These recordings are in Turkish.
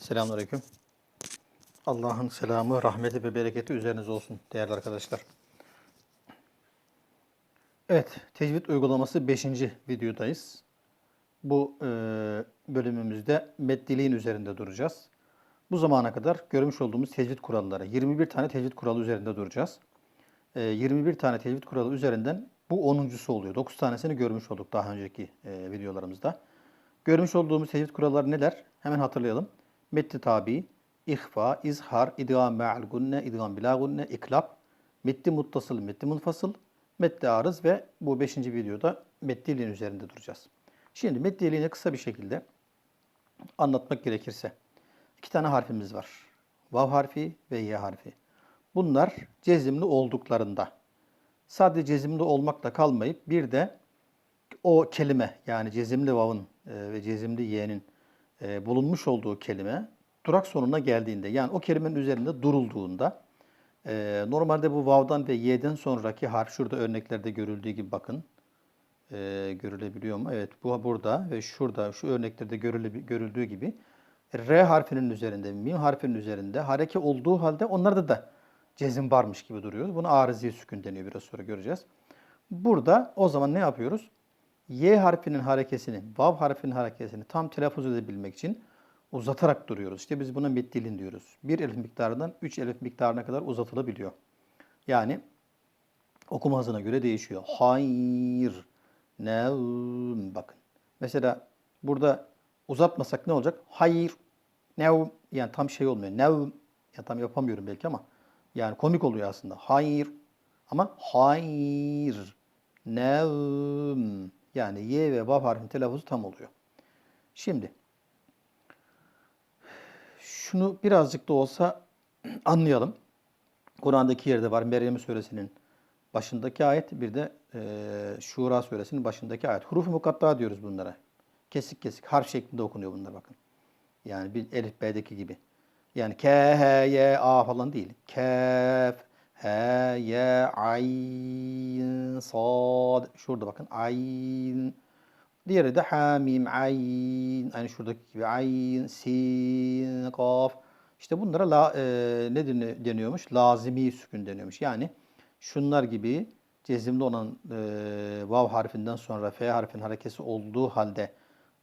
Selamünaleyküm. Allah'ın selamı, rahmeti ve bereketi üzerinize olsun değerli arkadaşlar. Evet, tecvid uygulaması 5. videodayız. Bu e, bölümümüzde meddiliğin üzerinde duracağız. Bu zamana kadar görmüş olduğumuz tecvid kuralları, 21 tane tecvid kuralı üzerinde duracağız. E, 21 tane tecvid kuralı üzerinden bu 10.sü oluyor. 9 tanesini görmüş olduk daha önceki e, videolarımızda. Görmüş olduğumuz tecvid kuralları neler? Hemen hatırlayalım. Metti tabi, ihfa, izhar, idgam ma'al gunne, idgam bila gunne, iklab, metti muttasıl, metti munfasıl, metti arız ve bu 5. videoda meddiliğin üzerinde duracağız. Şimdi meddiliğini kısa bir şekilde anlatmak gerekirse iki tane harfimiz var. Vav harfi ve ye harfi. Bunlar cezimli olduklarında sadece cezimli olmakla kalmayıp bir de o kelime yani cezimli vav'ın e, ve cezimli y'nin e, bulunmuş olduğu kelime durak sonuna geldiğinde yani o kelimenin üzerinde durulduğunda e, normalde bu vav'dan ve y'den sonraki harf şurada örneklerde görüldüğü gibi bakın e, görülebiliyor mu? Evet bu burada ve şurada şu örneklerde görüldüğü gibi R harfinin üzerinde, mim harfinin üzerinde hareke olduğu halde onlarda da cezim varmış gibi duruyor. Bunu arızi sükun deniyor biraz sonra göreceğiz. Burada o zaman ne yapıyoruz? Y harfinin harekesini, vav harfinin harekesini tam telaffuz edebilmek için uzatarak duruyoruz. İşte biz buna meddilin diyoruz. Bir elif miktarından üç elif miktarına kadar uzatılabiliyor. Yani okuma hızına göre değişiyor. Hayır, nevm. Bakın. Mesela burada uzatmasak ne olacak? Hayır, nevm. Yani tam şey olmuyor. Nevm. Ya tam yapamıyorum belki ama yani komik oluyor aslında. Hayır. Ama hayır. Nevm. Yani Y ve Vav harfinin telaffuzu tam oluyor. Şimdi şunu birazcık da olsa anlayalım. Kur'an'daki yerde var. Meryem suresinin başındaki ayet bir de e, Şura suresinin başındaki ayet. Huruf-u mukatta diyoruz bunlara. Kesik kesik harf şeklinde okunuyor bunlar bakın. Yani bir elif B'deki gibi. Yani K, H, Y, A falan değil. Kaf, H, Y, Ayn, Sad. Şurada bakın. Ayn. Diğeri de Hamim, Ayn. Aynı şuradaki gibi. Ayn, Sin, Kaf. İşte bunlara la, e, ne deniyormuş? Lazimi sükun deniyormuş. Yani şunlar gibi cezimli olan e, vav harfinden sonra f harfin harekesi olduğu halde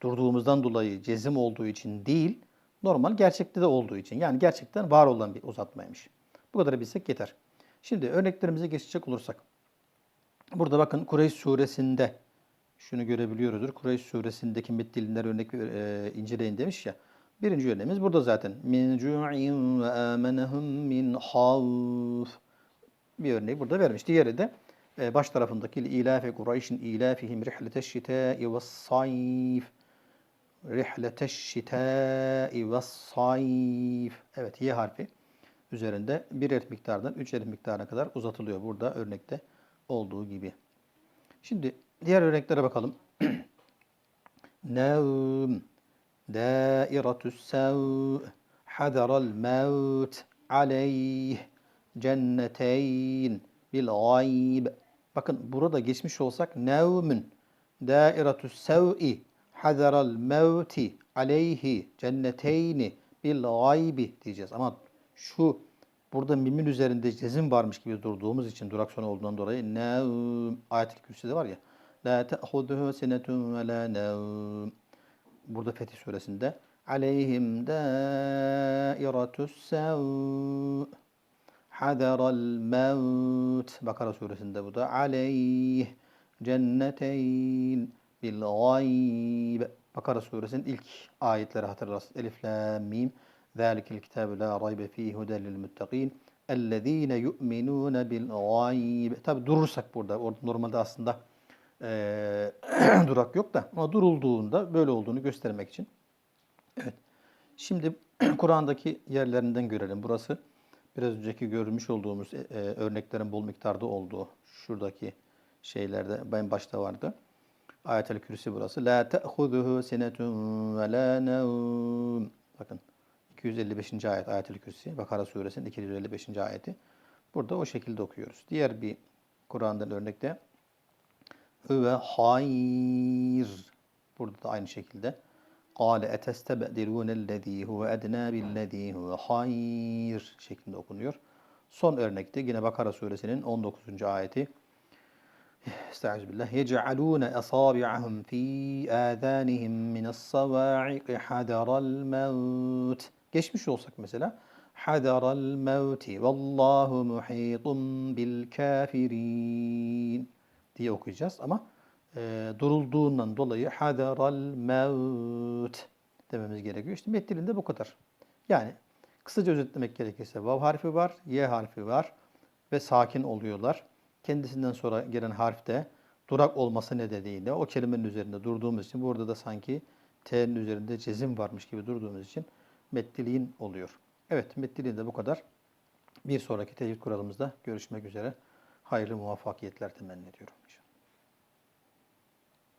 durduğumuzdan dolayı cezim olduğu için değil, normal gerçekte de olduğu için. Yani gerçekten var olan bir uzatmaymış. Bu kadar bilsek yeter. Şimdi örneklerimize geçecek olursak. Burada bakın Kureyş suresinde şunu görebiliyoruzdur. Kureyş suresindeki metdilinler örnek e, inceleyin demiş ya. Birinci örneğimiz burada zaten. Min cu'in ve amenehum min havf. Bir örneği burada vermiş. Diğeri de e, baş tarafındaki ilafe Kureyş'in ilafihim rihleteş şitâi ve sayf. Rihleteş şitâi ve sayf. Evet Y harfi üzerinde bir elif miktardan üç elif miktarına kadar uzatılıyor. Burada örnekte olduğu gibi. Şimdi diğer örneklere bakalım. Nevm, dairetü's sev, hadaral mevt, aleyh, cenneteyn, bil gayb. Bakın burada geçmiş olsak nevmün, dairetü's sev'i, hadaral mevti, aleyhi, cenneteyni, bil gaybi diyeceğiz. Ama şu burada mimin üzerinde cezim varmış gibi durduğumuz için durak sonu olduğundan dolayı ne ayet-i kürsüde var ya la te'huduhu sinetun ve la nevm burada Fetih suresinde aleyhim dairetus sev hadaral mevt Bakara suresinde bu da aleyh cenneteyn bil gayb Bakara suresinin ilk ayetleri hatırlarsınız. Elif, la, mim. ذَٰلِكَ الْكِتَابُ لَا رَيْبَ ف۪يهِ هُدًى لِلْمُتَّقِينَ اَلَّذ۪ينَ يُؤْمِنُونَ بِالْغَيْبِ Tabi durursak burada, orada normalde aslında e, durak yok da ama durulduğunda böyle olduğunu göstermek için. Evet. Şimdi Kur'an'daki yerlerinden görelim. Burası biraz önceki görmüş olduğumuz e, örneklerin bol miktarda olduğu şuradaki şeylerde ben başta vardı. Ayet-el Kürsi burası. La te'huzuhu sinetun ve la nevm. Bakın 255. ayet Ayet-el Kürsi. Bakara suresinin 255. ayeti. Burada o şekilde okuyoruz. Diğer bir Kur'an'dan örnekte ve hayır. Burada da aynı şekilde قال أتستبدلون الذي هو أدنى بالذي هو خير şeklinde okunuyor. Son örnekte yine Bakara suresinin 19. ayeti. Estağfirullah. يَجْعَلُونَ أَصَابِعَهُمْ فِي آذَانِهِمْ مِنَ الصَّوَاعِقِ حَذَرَ الْمَوْتِ Geçmiş olsak mesela. Hadaral mevti vallahu muhitun bil kafirin diye okuyacağız ama e, durulduğundan dolayı hadaral mevt dememiz gerekiyor. İşte metninde bu kadar. Yani kısaca özetlemek gerekirse vav harfi var, y harfi var ve sakin oluyorlar. Kendisinden sonra gelen harf de durak olması nedeniyle o kelimenin üzerinde durduğumuz için burada da sanki t'nin üzerinde cezim varmış gibi durduğumuz için meddiliğin oluyor. Evet meddiliğin de bu kadar. Bir sonraki tecvid kuralımızda görüşmek üzere. Hayırlı muvaffakiyetler temenni ediyorum.